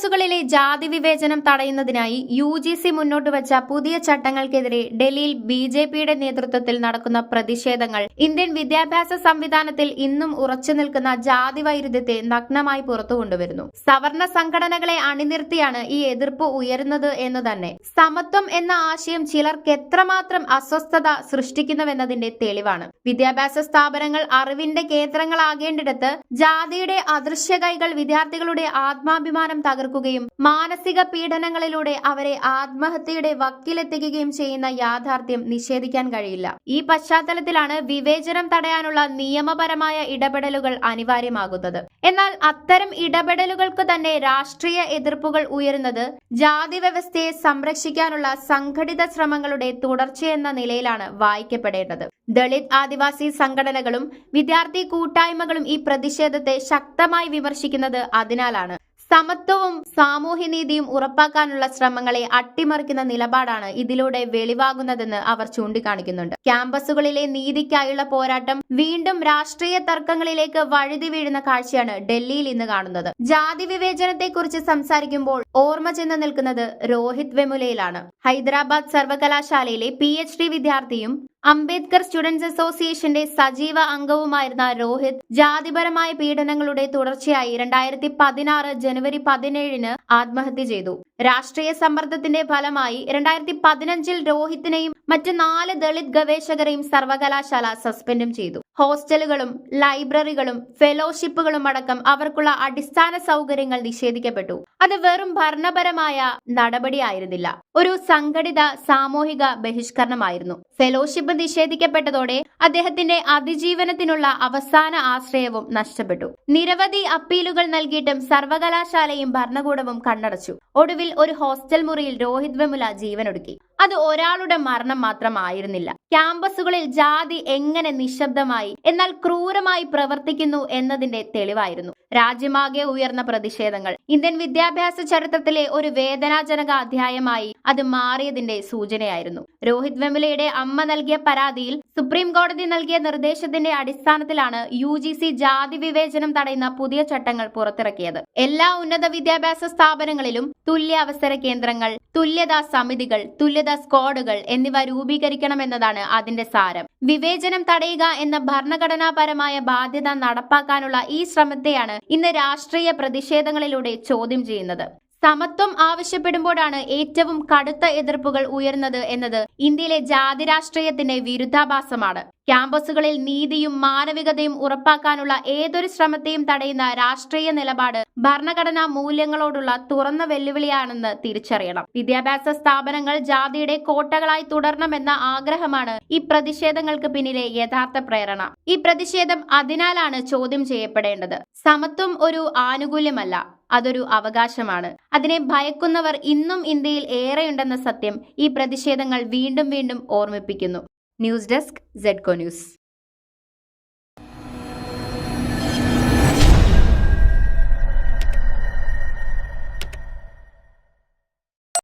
ക്യാമ്പസുകളിലെ ജാതി വിവേചനം തടയുന്നതിനായി യു ജി സി മുന്നോട്ട് വച്ച പുതിയ ചട്ടങ്ങൾക്കെതിരെ ഡൽഹിയിൽ ബി ജെ പിയുടെ നേതൃത്വത്തിൽ നടക്കുന്ന പ്രതിഷേധങ്ങൾ. ഇന്ത്യൻ വിദ്യാഭ്യാസ സംവിധാനത്തിൽ ഇന്നും ഉറച്ചു നിൽക്കുന്ന ജാതി വൈരുദ്ധ്യത്തെ നഗ്നമായി പുറത്തു കൊണ്ടുവരുന്നു. സവർണ സംഘടനകളെ അണിനിർത്തിയാണ് ഈ എതിർപ്പ് ഉയരുന്നത് എന്ന് തന്നെ. സമത്വം എന്ന ആശയം ചിലർക്ക് എത്രമാത്രം അസ്വസ്ഥത സൃഷ്ടിക്കുന്നുവെന്നതിന്റെ തെളിവാണ്. വിദ്യാഭ്യാസ സ്ഥാപനങ്ങൾ അറിവിന്റെ കേന്ദ്രങ്ങളാകേണ്ടിടത്ത് ജാതിയുടെ അദൃശ്യ കൈകൾ വിദ്യാർത്ഥികളുടെ ആത്മാഭിമാനം തകർക്കുകയും മാനസിക പീഡനങ്ങളിലൂടെ അവരെ ആത്മഹത്യയുടെ വക്കിലെത്തിക്കുകയും ചെയ്യുന്ന യാഥാർത്ഥ്യം നിഷേധിക്കാൻ കഴിയില്ല. ഈ പശ്ചാത്തലത്തിലാണ് വിവേചനം തടയാനുള്ള നിയമപരമായ ഇടപെടലുകൾ അനിവാര്യമാകുന്നത്. എന്നാൽ അത്തരം ഇടപെടലുകൾക്ക് തന്നെ രാഷ്ട്രീയ എതിർപ്പുകൾ ഉയരുന്നത് ജാതി വ്യവസ്ഥയെ സംരക്ഷിക്കാനുള്ള സംഘടിത ശ്രമങ്ങളുടെ തുടർച്ചയെന്ന നിലയിലാണ് വായിക്കപ്പെടേണ്ടത്. ദളിത് ആദിവാസി സംഘടനകളും വിദ്യാർത്ഥി കൂട്ടായ്മകളും ഈ പ്രതിഷേധത്തെ ശക്തമായി വിമർശിക്കുന്നത് അതിനാലാണ്. സമത്വവും സാമൂഹ്യനീതിയും ഉറപ്പാക്കാനുള്ള ശ്രമങ്ങളെ അട്ടിമറിക്കുന്ന നിലപാടാണ് ഇതിലൂടെ വെളിവാകുന്നതെന്ന് അവർ ചൂണ്ടിക്കാണിക്കുന്നുണ്ട്. ക്യാമ്പസുകളിലെ നീതിക്കായുള്ള പോരാട്ടം വീണ്ടും രാഷ്ട്രീയ തർക്കങ്ങളിലേക്ക് വഴുതി വീഴുന്ന കാഴ്ചയാണ് ഡൽഹിയിൽ ഇന്ന് കാണുന്നത്. ജാതി വിവേചനത്തെക്കുറിച്ച് സംസാരിക്കുമ്പോൾ ഓർമ്മ ചെന്ന് നിൽക്കുന്നത് രോഹിത് വെമുലയിലാണ്. ഹൈദരാബാദ് സർവകലാശാലയിലെ പി എച്ച് ഡി വിദ്യാർത്ഥിയും അംബേദ്കർ സ്റ്റുഡൻസ് അസോസിയേഷന്റെ സജീവ അംഗവുമായിരുന്ന രോഹിത് ജാതിപരമായ പീഡനങ്ങളുടെ തുടർച്ചയായി രണ്ടായിരത്തി പതിനാറ് ജനുവരി പതിനേഴിന് ആത്മഹത്യ ചെയ്തു. രാഷ്ട്രീയ സമ്മർദ്ദത്തിന്റെ ഫലമായി രണ്ടായിരത്തി പതിനഞ്ചിൽ രോഹിത്തിനെയും മറ്റ് നാല് ദളിത് ഗവേഷകരെയും സർവകലാശാല സസ്പെൻഡും ചെയ്തു. ഹോസ്റ്റലുകളും ലൈബ്രറികളും ഫെലോഷിപ്പുകളും അടക്കം അവർക്കുള്ള അടിസ്ഥാന സൗകര്യങ്ങൾ നിഷേധിക്കപ്പെട്ടു. അത് വെറും ഭരണപരമായ നടപടിയായിരുന്നില്ല. ഒരു സംഘടിത സാമൂഹിക ബഹിഷ്കരണമായിരുന്നു. ഫെലോഷിപ്പ് നിഷേധിക്കപ്പെട്ടതോടെ അദ്ദേഹത്തിന്റെ അതിജീവനത്തിനുള്ള അവസാന ആശ്രയവും നഷ്ടപ്പെട്ടു. നിരവധി അപ്പീലുകൾ നൽകിയിട്ടും സർവകലാശാലയും ഭരണകൂടവും കണ്ണടച്ചു. ഒടുവിൽ ഒരു ഹോസ്റ്റൽ മുറിയിൽ രോഹിത് വെമുല ജീവനൊടുക്കി. അത് ഒരാളുടെ മരണം മാത്രമായിരുന്നില്ല ക്യാമ്പസുകളിൽ ജാതി എങ്ങനെ നിശബ്ദമായി എന്നാൽ ക്രൂരമായി പ്രവർത്തിക്കുന്നു എന്നതിന്റെ തെളിവായിരുന്നു. രാജ്യമാകെ ഉയർന്ന പ്രതിഷേധങ്ങൾ. ഇന്ത്യൻ വിദ്യാഭ്യാസ ചരിത്രത്തിലെ ഒരു വേദനാജനക അധ്യായമായി അത് മാറിയതിന്റെ സൂചനയായിരുന്നു. രോഹിത് വെമുലയുടെ അമ്മ നൽകിയ പരാതിയിൽ സുപ്രീം കോടതി നൽകിയ നിർദ്ദേശത്തിന്റെ അടിസ്ഥാനത്തിലാണ് യു ജി സി ജാതി വിവേചനം തടയുന്ന പുതിയ ചട്ടങ്ങൾ പുറത്തിറക്കിയത്. എല്ലാ ഉന്നത വിദ്യാഭ്യാസ സ്ഥാപനങ്ങളിലും തുല്യ അവസര കേന്ദ്രങ്ങൾ തുല്യതാ സമിതികൾ തുല്യതാ സ്ക്വാഡുകൾ എന്നിവ രൂപീകരിക്കണമെന്നതാണ് അതിന്റെ സാരം. വിവേചനം തടയുക എന്ന ഭരണഘടനാപരമായ ബാധ്യത നടപ്പാക്കാനുള്ള ഈ ശ്രമത്തെയാണ് ഇന്ന് രാഷ്ട്രീയ പ്രതിഷേധങ്ങളിലൂടെ ചോദ്യം ചെയ്യുന്നത്. സമത്വം ആവശ്യപ്പെടുമ്പോഴാണ് ഏറ്റവും കടുത്ത എതിർപ്പുകൾ ഉയർന്നത് എന്നത് ഇന്ത്യയിലെ ജാതി രാഷ്ട്രീയത്തിന്റെ വിരുദ്ധാഭാസമാണ്. ക്യാമ്പസുകളിൽ നീതിയും മാനവികതയും ഉറപ്പാക്കാനുള്ള ഏതൊരു ശ്രമത്തെയും തടയുന്ന രാഷ്ട്രീയ നിലപാട് ഭരണഘടനാ മൂല്യങ്ങളോടുള്ള തുറന്ന വെല്ലുവിളിയാണെന്ന് തിരിച്ചറിയണം. വിദ്യാഭ്യാസ സ്ഥാപനങ്ങൾ ജാതിയുടെ കോട്ടകളായി തുടരണമെന്ന ആഗ്രഹമാണ് ഈ പ്രതിഷേധങ്ങൾക്ക് പിന്നിലെ യഥാർത്ഥ പ്രേരണ. ഈ പ്രതിഷേധം അതിനാലാണ് ചോദ്യം ചെയ്യപ്പെടേണ്ടത്. സമത്വം ഒരു ആനുകൂല്യമല്ല അതൊരു അവകാശമാണ്. അതിനെ ഭയക്കുന്നവർ ഇന്നും ഇന്ത്യയിൽ ഏറെയുണ്ടെന്ന സത്യം ഈ പ്രതിഷേധങ്ങൾ വീണ്ടും വീണ്ടും ഓർമ്മിപ്പിക്കുന്നു. ന്യൂസ് ഡെസ്ക് സെഡ്കോ ന്യൂസ്.